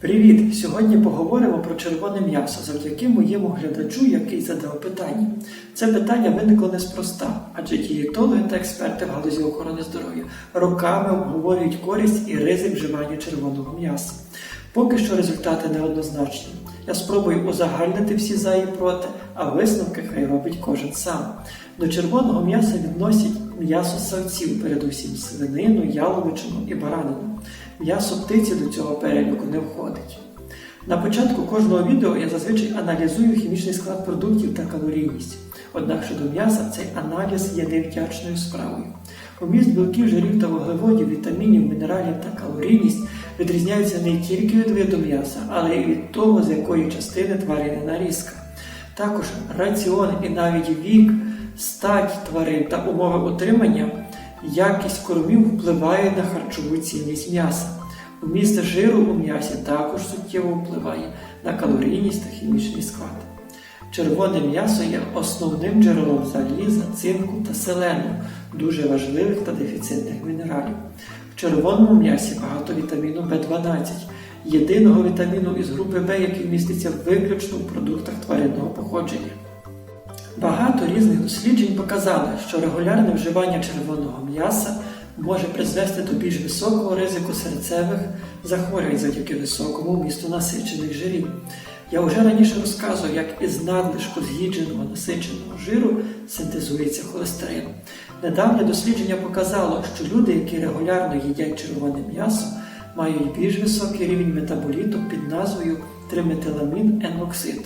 Привіт! Сьогодні поговоримо про червоне м'ясо завдяки моєму глядачу, який задав питання. Це питання виникло неспроста, адже дієтологи та експерти в галузі охорони здоров'я роками обговорюють користь і ризик вживання червоного м'яса. Поки що результати неоднозначні. Я спробую узагальнити всі за і проти, а висновки хай робить кожен сам. До червоного м'яса відносять м'ясо савців, передусім свинину, яловичину і баранину. М'ясо птиці до цього переліку не входить. На початку кожного відео я зазвичай аналізую хімічний склад продуктів та калорійність. Однак щодо м'яса цей аналіз є невдячною справою. Уміст білків, жирів та вуглеводів, вітамінів, мінералів та калорійність відрізняються не тільки від виду м'яса, але й від того, з якої частини тварини нарізка. Також раціон і навіть вік, стать тварин та умови утримання, якість кормів впливають на харчову цінність м'яса. Вміст жиру у м'ясі також суттєво впливає на калорійність та хімічний склад. Червоне м'ясо є основним джерелом заліза, цинку та селену, дуже важливих та дефіцитних мінералів. В червоному м'ясі багато вітаміну В12, єдиного вітаміну із групи В, який міститься виключно в продуктах тваринного походження. Багато різних досліджень показали, що регулярне вживання червоного м'яса може призвести до більш високого ризику серцевих захворювань завдяки високому вмісту насичених жирів. Я вже раніше розказував, як із надлишку з'їдженого насиченого жиру синтезується холестерин. Недавнє дослідження показало, що люди, які регулярно їдять червоне м'ясо, мають більш високий рівень метаболіту під назвою триметиламін еноксид.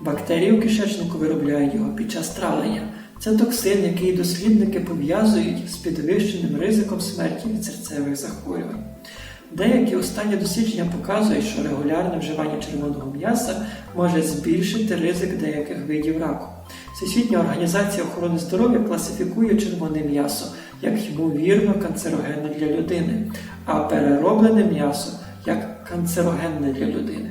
Бактерії у кишечнику виробляють його під час травлення. Це токсин, який дослідники пов'язують з підвищеним ризиком смерті від серцевих захворювань. Деякі останні дослідження показують, що регулярне вживання червоного м'яса може збільшити ризик деяких видів раку. Всесвітня організація охорони здоров'я класифікує червоне м'ясо як ймовірно канцерогенне для людини, а перероблене м'ясо як канцерогенне для людини.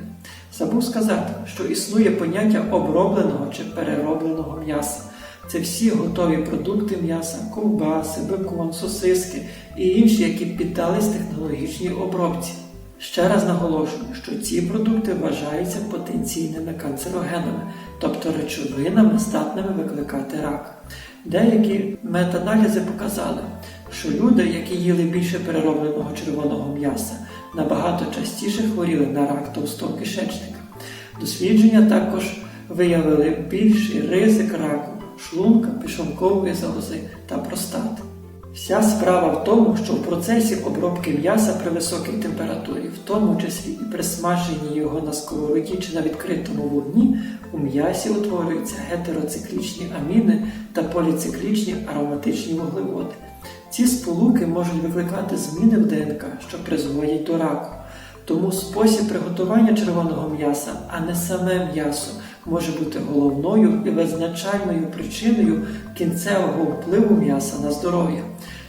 Забув сказати, що існує поняття обробленого чи переробленого м'яса. Це всі готові продукти м'яса, ковбаси, бекон, сосиски і інші, які піддались технологічній обробці. Ще раз наголошую, що ці продукти вважаються потенційними канцерогенами, тобто речовинами, здатними викликати рак. Деякі метаналізи показали, що люди, які їли більше переробленого червоного м'яса, набагато частіше хворіли на рак товстого кишечника. Дослідження також виявили більший ризик раку шлунка, пішонкової залози та простати. Вся справа в тому, що в процесі обробки м'яса при високій температурі, в тому числі і при смаженні його на сковороді чи на відкритому вогні, у м'ясі утворюються гетероциклічні аміни та поліциклічні ароматичні вуглеводи. Ці сполуки можуть викликати зміни в ДНК, що призводять до раку. Тому спосіб приготування червоного м'яса, а не саме м'ясо, може бути головною і визначальною причиною кінцевого впливу м'яса на здоров'я.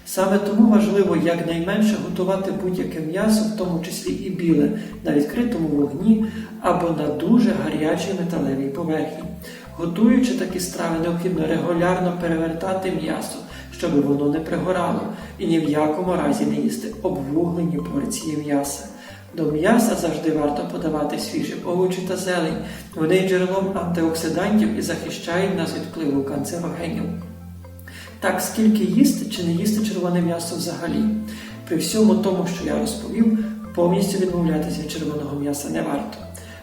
Саме тому важливо якнайменше готувати будь-яке м'ясо, в тому числі і біле, на відкритому вогні або на дуже гарячій металевій поверхні. Готуючи такі страви, необхідно регулярно перевертати м'ясо, щоб воно не пригорало, і ні в якому разі не їсти обвуглені порції м'яса. До м'яса завжди варто подавати свіжі овочі та зелень. Вони є джерелом антиоксидантів і захищають нас від впливу канцерогенів. Так, скільки їсти чи не їсти червоне м'ясо взагалі? При всьому тому, що я розповів, повністю відмовлятися від червоного м'яса не варто.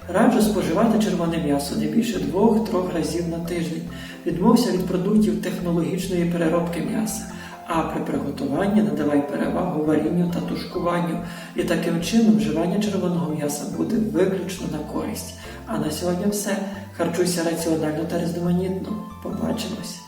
Раджу споживати червоне м'ясо не більше 2-3 разів на тиждень. Відмовся від продуктів технологічної переробки м'яса а при приготуванні надавай перевагу варінню та тушкуванню, і таким чином вживання червоного м'яса буде виключно на користь. А на сьогодні все. Харчуйся раціонально та різноманітно. Побачимось!